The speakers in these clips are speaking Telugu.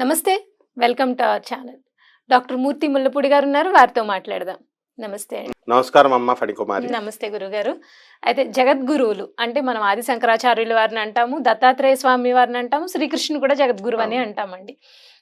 నమస్తే welcome to our channel. Doctor Murthy Mullapudi garu ఉన్నారు వారితో మాట్లాడదాం. నమస్తే అండి. నమస్కారం అమ్మ ఫణికుమారి. నమస్తే గురుగారు. అయితే జగద్గురువులు అంటే మనం ఆది శంకరాచార్యుల వారిని అంటాము దత్తాత్రేయ స్వామి వారిని అంటాము శ్రీకృష్ణుని కూడా జగద్గురువు అని. అంటామండి.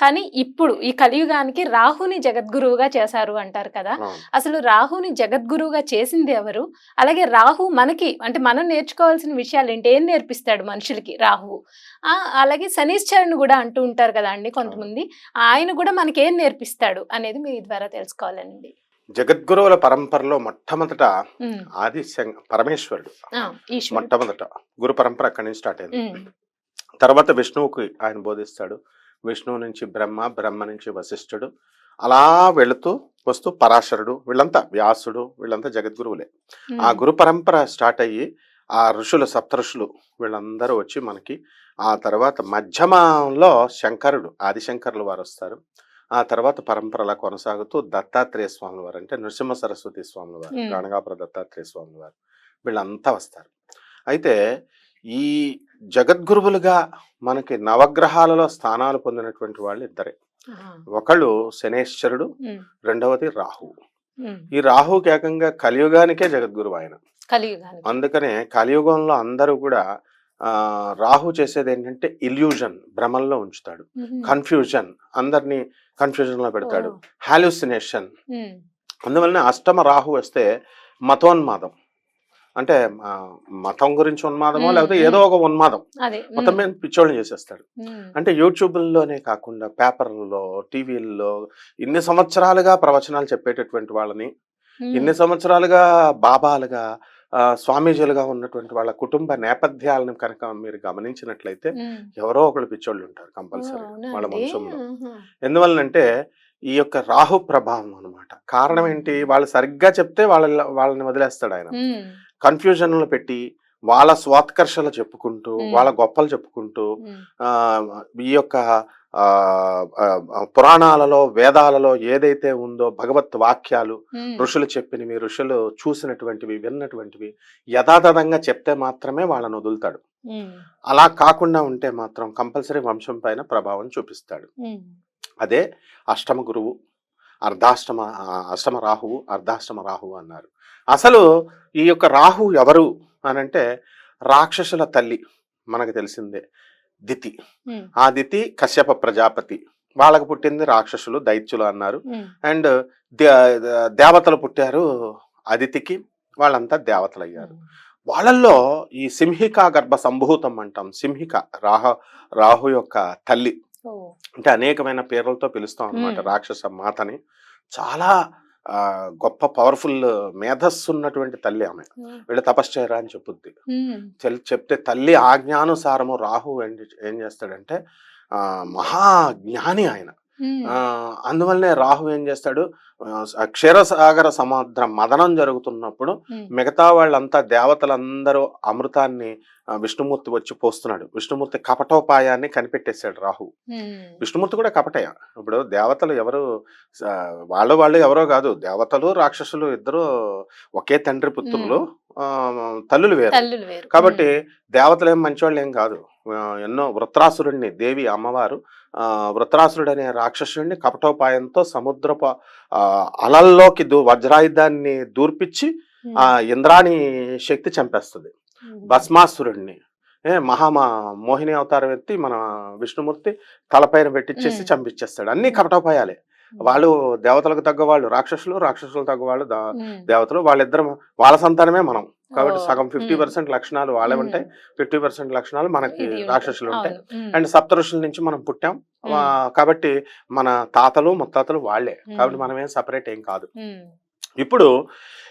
కానీ ఇప్పుడు ఈ కలియుగానికి రాహుని జగద్గురువుగా చేశారు అంటారు కదా. అసలు రాహుని జగద్గురువుగా చేసింది ఎవరు? అలాగే రాహు మనకి అంటే మనం నేర్చుకోవాల్సిన విషయాలు ఏంటి? ఏం నేర్పిస్తాడు మనుషులకి రాహువు? ఆ, అలాగే శనీశ్వరుని కూడా అంటూ ఉంటారు కదా అండి కొంతమంది. ఆయన కూడా మనకి ఏం నేర్పిస్తాడు అనేది మీ ద్వారా తెలుసుకోవాలండి. జగద్గురువుల పరంపరలో మొట్టమొదట ఆది పరమేశ్వరుడు. మొట్టమొదట గురు పరంపర అక్కడి నుంచి స్టార్ట్ అయింది. తర్వాత విష్ణువుకి ఆయన బోధిస్తాడు. విష్ణువు నుంచి బ్రహ్మ బ్రహ్మ నుంచి వశిష్ఠుడు. అలా వెళుతూ వస్తూ పరాశరుడు వీళ్ళంతా వ్యాసుడు వీళ్ళంతా జగద్గురువులే. ఆ గురు పరంపర స్టార్ట్ అయ్యి ఆ ఋషులు సప్త ఋషులు వీళ్ళందరూ వచ్చి మనకి ఆ తర్వాత మధ్యమంలో శంకరుడు ఆదిశంకరులు వారు వస్తారు. ఆ తర్వాత పరంపర అలా కొనసాగుతూ దత్తాత్రేయ స్వాముల వారు అంటే నృసింహ సరస్వతి స్వాముల వారు. గణగాపుర దత్తాత్రేయ స్వాముల వారు వీళ్ళంతా వస్తారు. అయితే ఈ జగద్గురువులుగా మనకి నవగ్రహాలలో స్థానాలు పొందినటువంటి వాళ్ళు ఇద్దరే ఒకళ్ళు శనేశ్వరుడు రెండవది రాహువు ఈ రాహుకి ఏకంగా కలియుగానికే జగద్గురువు ఆయన. అందుకనే కలియుగంలో అందరూ కూడా ఆ, రాహు చేసేది ఏంటంటే ఇల్యూజన్ భ్రమంలో ఉంచుతాడు. కన్ఫ్యూజన్ అందరినీ కన్ఫ్యూజన్లో పెడతాడు హాల్యూసినేషన్. అందువలన అష్టమ రాహు వస్తే మతోన్మాదం. అంటే మతం గురించి ఉన్మాదమో లేకపోతే ఏదో ఒక ఉన్మాదం. మొత్తం మీద పిచ్చోళ్ళని చేసేస్తాడు. అంటే యూట్యూబ్లోనే కాకుండా పేపర్లలో టీవీల్లో ఇన్ని సంవత్సరాలుగా ప్రవచనాలు చెప్పేటటువంటి వాళ్ళని ఇన్ని సంవత్సరాలుగా బాబాలుగా స్వామీజీలుగా ఉన్నటువంటి వాళ్ళ కుటుంబ నేపథ్యాలను కనుక మీరు గమనించినట్లయితే ఎవరో ఒకళ్ళు పిచ్చోళ్ళు ఉంటారు కంపల్సరీ వాళ్ళ? వంశంలో ఆహా. ఎందువలనంటే ఈ యొక్క రాహు ప్రభావం అన్నమాట. కారణం ఏంటి? వాళ్ళు సరిగ్గా చెప్తే వాళ్ళ వాళ్ళని వదిలేస్తాడు ఆయన. కన్ఫ్యూజన్లు పెట్టి వాళ్ళ స్వాత్కర్షలు చెప్పుకుంటూ. వాళ్ళ గొప్పలు చెప్పుకుంటూ ఈ యొక్క పురాణాలలో వేదాలలో ఏదైతే ఉందో భగవత్ వాక్యాలు ఋషులు చెప్పినవి ఋషులు చూసినటువంటివి విన్నటువంటివి యథాతథంగా చెప్తే మాత్రమే వాళ్ళని వదులుతాడు. అలా కాకుండా ఉంటే మాత్రం కంపల్సరీ వంశం పైన ప్రభావం చూపిస్తాడు. అదే అష్టమ గురువు అర్ధాష్టమ అష్టమ రాహువు అర్ధాష్టమ రాహువు అన్నారు. అసలు ఈ యొక్క రాహు ఎవరు అనంటే రాక్షసుల తల్లి మనకు తెలిసిందే దితి. ఆ దితి కశ్యప ప్రజాపతి. వాళ్ళకు పుట్టింది రాక్షసులు దైత్యులు అన్నారు. అండ్ దే- దేవతలు పుట్టారు అదితికి వాళ్ళంతా దేవతలు అయ్యారు వాళ్ళల్లో ఈ సింహిక గర్భ సంభూతం అంటాం. సింహిక రాహ రాహు యొక్క తల్లి. అంటే అనేకమైన పేర్లతో పిలుస్తాం అన్నమాట మ్మ్. రాక్షస మాతని. చాలా గొప్ప పవర్ఫుల్ మేధస్సు ఉన్నటువంటి తల్లి ఆమె. వీళ్ళు తపశ్చర్య అని చెప్పుద్ది. చెప్తే తల్లి ఆజ్ఞానుసారము రాహు ఏం చేస్తాడంటే ఆ మహా జ్ఞాని ఆయన. అందువల్లనే రాహు ఏం చేస్తాడు? క్షీరసాగర సముద్రం మదనం జరుగుతున్నప్పుడు మిగతా వాళ్ళంతా దేవతలందరూ అమృతాన్ని విష్ణుమూర్తి వచ్చి పోస్తున్నాడు. విష్ణుమూర్తి కపటోపాయాన్ని కనిపెట్టేశాడు రాహు. విష్ణుమూర్తి కూడా కపటయ ఇప్పుడు దేవతలు ఎవరు? వాళ్ళు వాళ్ళు ఎవరో కాదు. దేవతలు రాక్షసులు ఇద్దరు ఒకే తండ్రి పుత్రులు ఆ, తల్లులు వేరు. కాబట్టి దేవతలు ఏం మంచివాళ్ళు ఏం కాదు. ఎన్నో వృత్రాసురుడిని దేవి అమ్మవారు వృత్రాసురుడు అనే రాక్షసుడిని కపటోపాయంతో సముద్రప అలల్లోకి దూ వజ్రాయుధాన్ని దూర్పిచ్చి ఆ ఇంద్రాణి శక్తి చంపేస్తుంది. భస్మాసురుడిని ఏ మహామా మోహిని అవతారం ఎత్తి మన విష్ణుమూర్తి తలపైన పెట్టించేసి. చంపించేస్తాడు అన్ని కపటోపాయాలే. వాళ్ళు దేవతలకు తగ్గ వాళ్ళు రాక్షసులు రాక్షసులు తగ్గ వాళ్ళు దేవతలు వాళ్ళిద్దరం వాళ్ళ సంతానమే మనం. కాబట్టి సగం ఫిఫ్టీ పర్సెంట్ లక్షణాలు వాళ్ళే ఉంటాయి ఫిఫ్టీ పర్సెంట్ లక్షణాలు మనకి. రాక్షసులు ఉంటాయి. అండ్ సప్త ఋషుల నుంచి మనం పుట్టాం. కాబట్టి మన తాతలు ముత్తాతలు వాళ్ళే. కాబట్టి. మనం ఏం సపరేట్ ఏం కాదు. ఇప్పుడు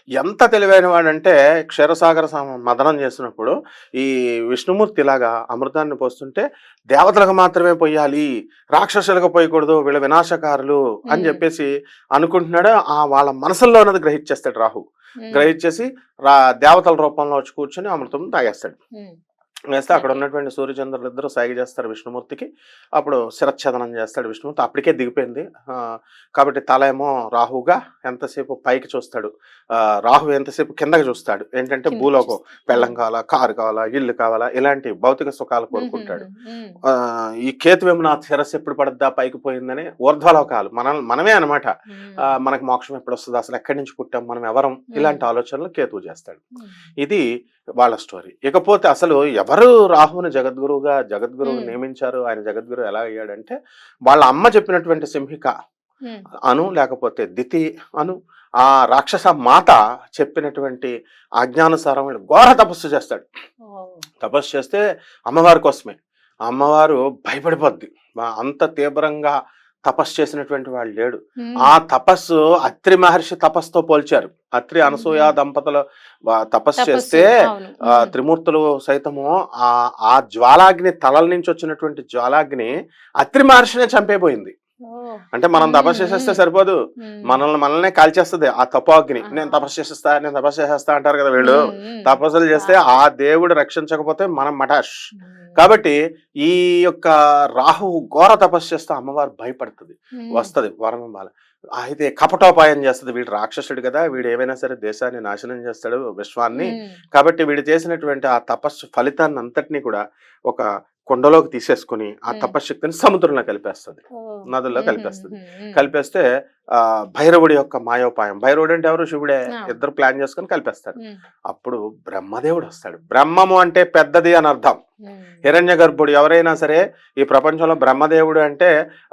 ఎంత తెలివైన వాడంటే క్షీరసాగర మదనం చేసినప్పుడు ఈ విష్ణుమూర్తి ఇలాగా అమృతాన్ని పోస్తుంటే దేవతలకు మాత్రమే పోయాలి రాక్షసులకు పోయకూడదు వీళ్ళ వినాశకారులు అని. చెప్పేసి అనుకుంటున్నాడు ఆ వాళ్ళ మనసుల్లో ఉన్నది గ్రహించేస్తాడు రాహు. గ్రహించేసి రా దేవతల రూపంలో వచ్చి కూర్చొని అమృతం తాగేస్తాడు. వేస్తే అక్కడ ఉన్నటువంటి సూర్యచంద్రులు ఇద్దరు సాగి చేస్తారు విష్ణుమూర్తికి. అప్పుడు శిరచ్ఛేదనం చేస్తాడు విష్ణుమూర్తి. అప్పటికే దిగిపోయింది. కాబట్టి తల ఏమో రాహుగా ఎంతసేపు పైకి చూస్తాడు. రాహు ఎంతసేపు కిందకి చూస్తాడు. ఏంటంటే భూలోకం పెళ్ళం కావాలా కారు కావాలా ఇల్లు కావాలా ఇలాంటి భౌతిక సుఖాలు కోరుకుంటాడు. ఈ కేతువేమో నా శిరస్సు ఎప్పుడు పడద్దా పైకి పోయిందని ఊర్ధ్వలోకాలు మన మనమే అనమాట మనకు మోక్షం ఎప్పుడు వస్తుంది అసలు ఎక్కడి నుంచి పుట్టాం మనం ఎవరం ఇలాంటి ఆలోచనలు కేతువు చేస్తాడు. ఇది వాళ్ళ స్టోరీ. ఇకపోతే అసలు ఎవరు రాహుని జగద్గురువుగా జగద్గురువు. నియమించారు? ఆయన జగద్గురు ఎలా అయ్యాడంటే వాళ్ళ అమ్మ చెప్పినటువంటి సింహిక అను లేకపోతే దితి అను ఆ రాక్షస మాత చెప్పినటువంటి ఆజ్ఞానుసారం ఘోర తపస్సు చేస్తాడు. తపస్సు చేస్తే అమ్మవారి కోసమే. అమ్మవారు భయపడిపోద్ది. అంత తీవ్రంగా తపస్సు చేసినటువంటి వాడు లేడు. ఆ తపస్సు అత్రి మహర్షి తపస్సుతో పోల్చారు. అత్రి అనసూయ. దంపతులు తపస్సు చేస్తే త్రిమూర్తులు సైతము ఆ ఆ జ్వాలాగ్ని తలల నుంచి వచ్చినటువంటి జ్వాలాగ్ని అత్రి మహర్షినే చంపేపోయింది. అంటే మనం తపస్సు చేసేస్తే. సరిపోదు. మనల్ని మనల్నే కాల్చేస్తుంది. ఆ తపోగ్ని. నేను తపస్సు చేసేస్తా నేను తపస్సు చేసేస్తా అంటారు కదా వీళ్ళు. తపస్సులు చేస్తే ఆ. దేవుడు రక్షించకపోతే మనం మటాష్. కాబట్టి ఈ యొక్క రాహు ఘోర తపస్సు చేస్తే అమ్మవారు భయపడుతుంది. వస్తది వరం ఇవ్వాలి. అయితే కపటోపాయం చేస్తుంది. వీడు రాక్షసుడు కదా వీడు ఏమైనా సరే దేశాన్ని నాశనం చేస్తాడు విశ్వాన్ని. కాబట్టి వీడు చేసినటువంటి ఆ తపస్సు ఫలితాన్ని అంతటినీ కూడా ఒక కొండలోకి తీసేసుకుని ఆ మ్మ్. తపశ్శక్తిని సముద్రంలో కలిపేస్తుంది. నదుల్లో కలిపేస్తుంది. కలిపేస్తే భైరవుడి యొక్క మాయోపాయం. భైరవుడు అంటే ఎవరు? శివుడే. ఇద్దరు ప్లాన్ చేసుకుని కలిపేస్తారు ఉమ్, అప్పుడు బ్రహ్మదేవుడు వస్తాడు. బ్రహ్మము అంటే పెద్దది అని అర్థం. హిరణ్య గర్భుడు ఎవరైనా సరే ఈ ప్రపంచంలో బ్రహ్మదేవుడు అంటే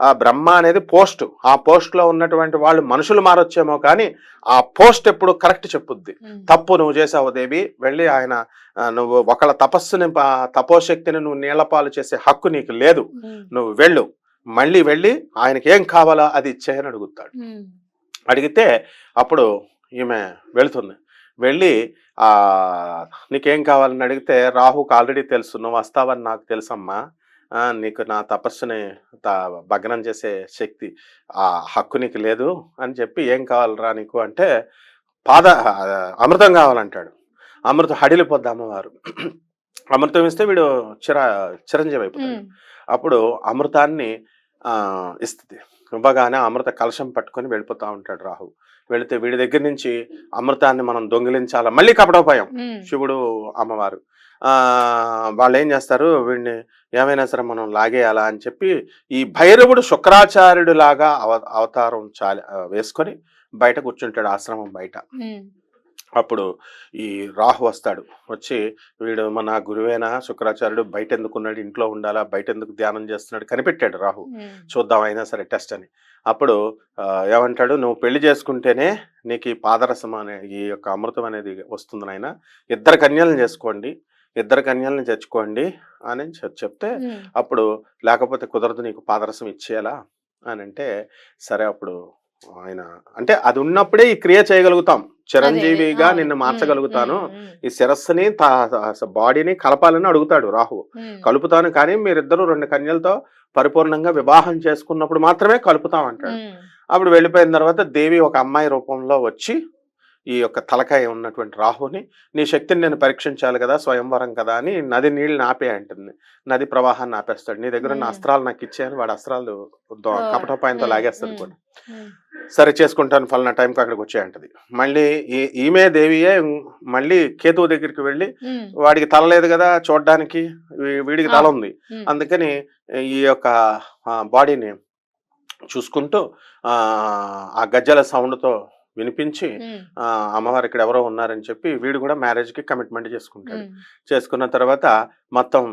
ఆ బ్రహ్మ అనేది పోస్ట్. ఆ పోస్ట్లో ఉన్నటువంటి వాళ్ళు మనుషులు మారొచ్చేమో కానీ ఆ పోస్ట్ ఎప్పుడు కరెక్ట్ చెప్పుద్ది. తప్పు నువ్వు చేసావు దేవి వెళ్ళి ఆయన నువ్వు ఒకళ్ళ తపస్సుని తపోశక్తిని నువ్వు నీళ్ళపాలు చేసే హక్కు నీకు లేదు. నువ్వు వెళ్ళు. మళ్ళీ వెళ్ళి ఆయనకి ఏం కావాలో అది ఇచ్చేయని అడుగుతాడు. అడిగితే అప్పుడు ఈమె వెళుతుంది. వెళ్ళి ఆ నీకేం కావాలని అడిగితే రాహుకు ఆల్రెడీ తెలుసు నువ్వు వస్తావని నాకు తెలుసమ్మా. నీకు నా తపస్సుని త- భగ్నం చేసే శక్తి ఆ హక్కు నీకు లేదు అని చెప్పి ఏం కావాలరా నీకు అంటే పాద అమృతం కావాలంటాడు. అమృతం హడిలిపోద్ది అమ్మవారు. అమృతం ఇస్తే వీడు చిర చిరంజీవి అయిపోతాడు. అప్పుడు అమృతాన్ని ఇస్తుంది. ఇవ్వగానే అమృత కలశం పట్టుకొని వెళ్ళిపోతా ఉంటాడు రాహు. వెళితే వీడి దగ్గర నుంచి అమృతాన్ని మనం దొంగిలించాలా? మళ్ళీ కపడోపాయం శివుడు అమ్మవారు. ఆ వాళ్ళు ఏం చేస్తారు? వీడిని ఏమైనా సరే మనం లాగేయాలా అని చెప్పి ఈ భైరవుడు శుక్రాచార్యుడు లాగా అవ అవతారం చాలి వేసుకొని బయట కూర్చుంటాడు ఆశ్రమం బయట. అప్పుడు ఈ రాహు వస్తాడు. వచ్చి వీడు మన గురువేనా? శుక్రాచార్యుడు బయట ఎందుకున్నాడు ఇంట్లో ఉండాలా? బయట ఎందుకు ధ్యానం చేస్తున్నాడు? కనిపెట్టాడు రాహు. చూద్దాం అయినా సరే టెస్ట్ అని. అప్పుడు ఏమంటాడు? నువ్వు పెళ్ళి చేసుకుంటేనే నీకు ఈ పాదరసం అనే ఈ యొక్క అమృతం అనేది వస్తుంది నాయన. ఇద్దరు కన్యలను చేసుకోండి. ఇద్దరు కన్యలను తెచ్చుకోండి అని చెప్- చెప్తే అప్పుడు లేకపోతే కుదరదు నీకు పాదరసం ఇచ్చేయాలా అని అంటే సరే అప్పుడు ఆయన. అంటే అది ఉన్నప్పుడే ఈ క్రియ చేయగలుగుతాం. చిరంజీవిగా. నిన్ను మార్చగలుగుతాను. ఈ శిరస్సుని బాడీని కలపాలని అడుగుతాడు రాహు. కలుపుతాను కానీ మీరిద్దరు రెండు కన్యలతో పరిపూర్ణంగా వివాహం చేసుకున్నప్పుడు మాత్రమే కలుపుతాం అంటాడు. అప్పుడు వెళ్ళిపోయిన తర్వాత దేవి ఒక అమ్మాయి రూపంలో వచ్చి ఈ యొక్క తలకాయ ఉన్నటువంటి రాహుని నీ శక్తిని నేను పరీక్షించాలి కదా స్వయంవరం కదా అని నది నీళ్ళని ఆపే అంటుంది. నది ప్రవాహాన్ని ఆపేస్తాడు. నీ దగ్గర ఉన్న. అస్త్రాలు నాకు ఇచ్చేయని వాడు అస్త్రాలు కపటోపాయంతో లాగేస్తాడు. కూడా. సరే చేసుకుంటాను ఫలానా టైంకి అక్కడికి వచ్చేయంటది. మళ్ళీ ఈ- ఈమె దేవియే మళ్ళీ కేతువు దగ్గరికి వెళ్ళి వాడికి తల లేదు కదా చూడడానికి వీడికి తల. ఉంది. అందుకని ఈ యొక్క బాడీని చూసుకుంటూ ఆ, గజ్జల సౌండ్తో వినిపించి అమ్మవారు ఇక్కడ ఎవరో ఉన్నారని చెప్పి వీడు కూడా మ్యారేజ్కి కమిట్మెంట్ చేసుకుంటాడు. చేసుకున్న తర్వాత మొత్తం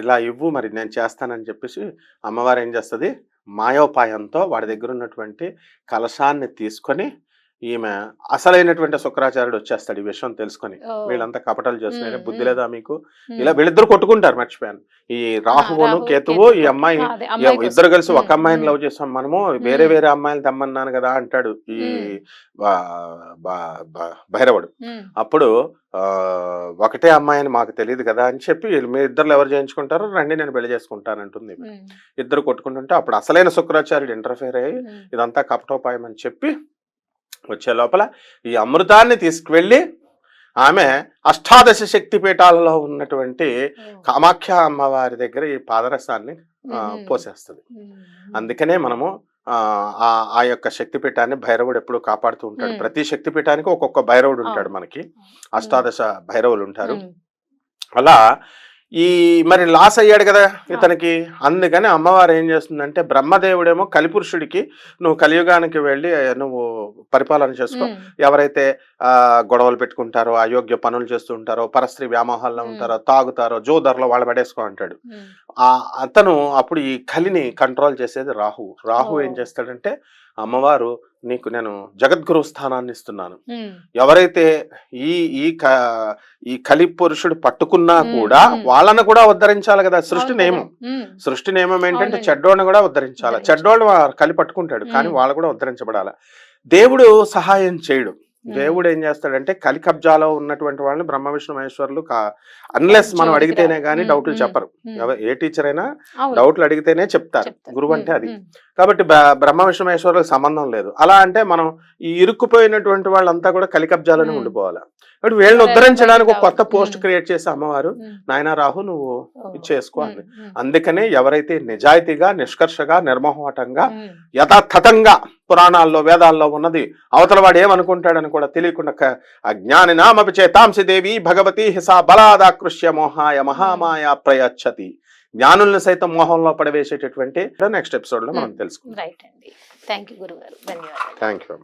ఇలా ఇవ్వు మరి నేను చేస్తానని చెప్పేసి అమ్మవారు ఏం చేస్తుంది? మాయోపాయంతో వాడి దగ్గర ఉన్నటువంటి కలశాన్ని తీసుకొని ఈమె అసలైనటువంటి శుక్రాచార్యుడు వచ్చేస్తాడు ఈ విషయం తెలుసుకొని. వీళ్ళంతా కపటాలు చేస్తున్నారు బుద్ధి. లేదా మీకు? ఇలా వీళ్ళిద్దరు కొట్టుకుంటారు మర్చిపోయాను. ఈ రాహువును రాహు, కేతువు ఈ అమ్మాయి. ఇద్దరు కలిసి ఒక అమ్మాయిని లవ్ చేసాం మనము వేరే. వేరే అమ్మాయిలు తెమ్మన్నాను కదా అంటాడు ఈ భైరవుడు. అప్పుడు ఒకటే అమ్మాయి అని మాకు తెలియదు కదా అని చెప్పి వీళ్ళు మీ ఇద్దరు ఎవరు చేయించుకుంటారో రండి నేను పెళ్ళి చేసుకుంటాను అంటుంది ఇద్దరు కొట్టుకుంటుంటే అప్పుడు అసలైన శుక్రాచార్యుడు ఇంటర్ఫేర్ అయ్యి ఇదంతా కపటోపాయం అని చెప్పి వచ్చే లోపల ఈ అమృతాన్ని తీసుకువెళ్ళి ఆమె అష్టాదశ శక్తి పీఠాలలో ఉన్నటువంటి కామాఖ్య అమ్మవారి దగ్గర ఈ పాదరసాన్ని. పోసేస్తుంది. అందుకనే మనము ఆ, ఆ యొక్క శక్తిపీఠాన్ని భైరవుడు ఎప్పుడు కాపాడుతూ ఉంటాడు. ప్రతి శక్తిపీఠానికి ఒక్కొక్క భైరవుడు ఉంటాడు. మనకి అష్టాదశ భైరవులు ఉంటారు. అలా ఈ మరి లాస్ అయ్యాడు కదా ఇతనికి అందుకని అమ్మవారు ఏం చేస్తుందంటే బ్రహ్మదేవుడేమో కలిపురుషుడికి నువ్వు కలియుగానికి వెళ్ళి నువ్వు పరిపాలన చేసుకో. ఎవరైతే ఆ గొడవలు పెట్టుకుంటారో అయోగ్య పనులు చేస్తూ ఉంటారో పరస్త్రీ వ్యామోహాల్లో. ఉంటారో తాగుతారో జోదర్లో వాళ్ళు పడేసుకో అంటాడు. ఆ అతను అప్పుడు ఈ కలిని కంట్రోల్ చేసేది రాహు రాహు ఏం. చేస్తాడంటే అమ్మవారు నీకు నేను జగద్గురు స్థానాన్ని ఇస్తున్నాను. ఎవరైతే ఈ ఈ క- ఈ కలి పురుషుడు పట్టుకున్నా కూడా. వాళ్ళను కూడా ఉద్ధరించాలి కదా సృష్టి నియమం. సృష్టి నియమం ఏంటంటే. చెడ్డోళ్ళని కూడా ఉద్ధరించాలి. చెడ్డోళ్ళు కలి పట్టుకుంటాడు కానీ. వాళ్ళు కూడా ఉద్ధరించబడాలి దేవుడు సహాయం చేయడు. దేవుడు ఏం చేస్తాడంటే కలి కబ్జాలో ఉన్నటువంటి వాళ్ళని బ్రహ్మ విష్ణు మహేశ్వరులు అన్లెస్ మనం అడిగితేనే. కానీ డౌట్లు చెప్పరు ఏ టీచర్ అయినా. డౌట్లు అడిగితేనే చెప్తారు. గురువు అంటే. అది. కాబట్టి బ్రహ్మ విష్ణు మహేశ్వరులకు సంబంధం లేదు అలా అంటే మనం ఈ ఇరుక్కుపోయినటువంటి వాళ్ళంతా కూడా కలి కబ్జాలోనే. ఉండిపోవాలి ఇప్పుడు వీళ్ళని ఉద్ధరించడానికి ఒక కొత్త. పోస్ట్. క్రియేట్ చేసి అమ్మవారు మ్మ్. నాయన రాహు నువ్వు చేసుకో. మ్మ్. అందుకనే ఎవరైతే నిజాయితీగా నిష్కర్షగా నిర్మోహటంగా. యథాతథంగా పురాణాల్లో వేదాల్లో ఉన్నది. అవతల వాడు ఏమనుకుంటాడని కూడా తెలియకుండా అజ్ఞాని నామపి చేతాంసి దేవి భగవతి హిసా బలాదాకృష్య మోహాయ మహామాయ ప్రయచ్చతి. జ్ఞానుల్ని సైతం మోహంలో పడవేసేటటువంటి నెక్స్ట్ ఎపిసోడ్లో మనం తెలుసుకుందాం. గురుగారు. ధన్యవాదాలు. Thank you